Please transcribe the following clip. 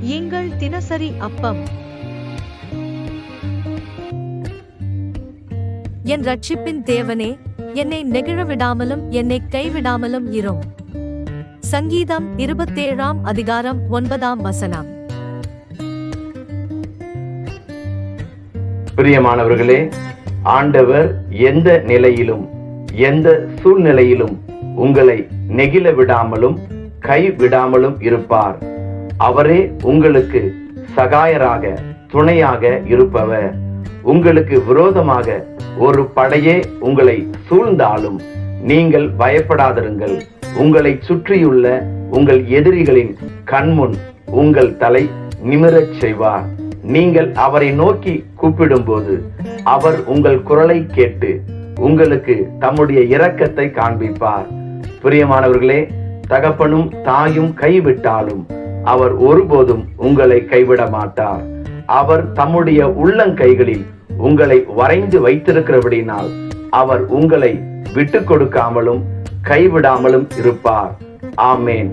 எங்கள் தினசரி அப்பம். என் ரட்சிப்பின் தேவனே என்னை நெகிழ விடாமலும் என்னை கைவிடாமலும் இரும். சங்கீதம் இருபத்தேழாம் அதிகாரம் ஒன்பதாம் வசனம். பிரியமானவர்களே ஆண்டவர் எந்த நிலையிலும் எந்த சூழ்நிலையிலும் உங்களை நெகிழ விடாமலும் கை விடாமலும் இருப்பார். அவரே உங்களுக்கு சகாயராக துணையாக இருப்பவர். உங்களுக்கு விரோதமாக ஒரு படையே உங்களை சூழ்ந்தாலும் நீங்கள் பயப்படாதிருங்கள். உங்களை சுற்றியுள்ள உங்கள் எதிரிகளின் கண்முன் உங்கள் தலை நிமிரச் செய்வார். நீங்கள் அவரை நோக்கி கூப்பிடும்போது அவர் உங்கள் குரலை கேட்டு உங்களுக்கு தம்முடைய இரக்கத்தை காண்பிப்பார். பிரியமானவர்களே தகப்பனும் தாயும் கைவிட்டாலும் அவர் ஒருபோதும் உங்களை கைவிட மாட்டார். அவர் தம்முடைய உள்ளங்கைகளில் உங்களை வரைந்து வைத்திருக்கிறபடினால் அவர் உங்களை விட்டு கொடுக்காமலும் கைவிடாமலும் இருப்பார். ஆமேன்.